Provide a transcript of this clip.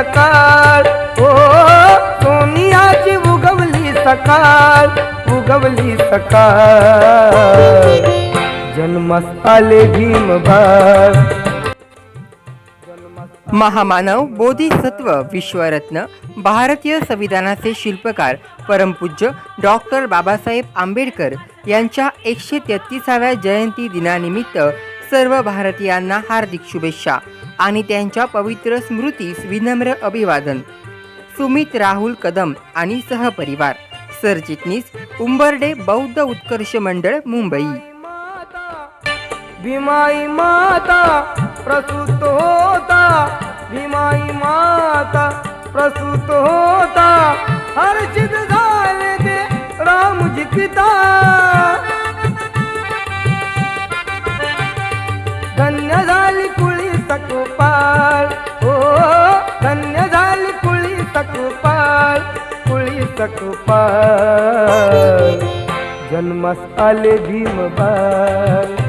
सकाळ ओ सोनियाची उगवली सकाळ उगवली सकाळ जन्मस आले भीमभार. महामानव बोधिसत्व विश्वरत्न भारतीय संविधानाचे शिल्पकार परमपूज्य डॉक्टर बाबासाहेब आंबेडकर यांच्या एकशे तेहतीसाव्या जयंती दिनानिमित्त सर्व भारतीयांना हार्दिक शुभेच्छा. आणि त्यांच्या पवित्र स्मृतीस विनम्र अभिवादन. सुमित राहुल कदम आणि सहपरिवार. सरचिटणीस उंबर्डे बौद्ध उत्कर्ष मंडळ मुंबई. भीमाई माता प्रसूत होता. भीमाई माता प्रसूत होता. हर्षित झाले ते रामजी पिता. धन्य कुळी सकोपाळ जन्मस आले भीमबाळ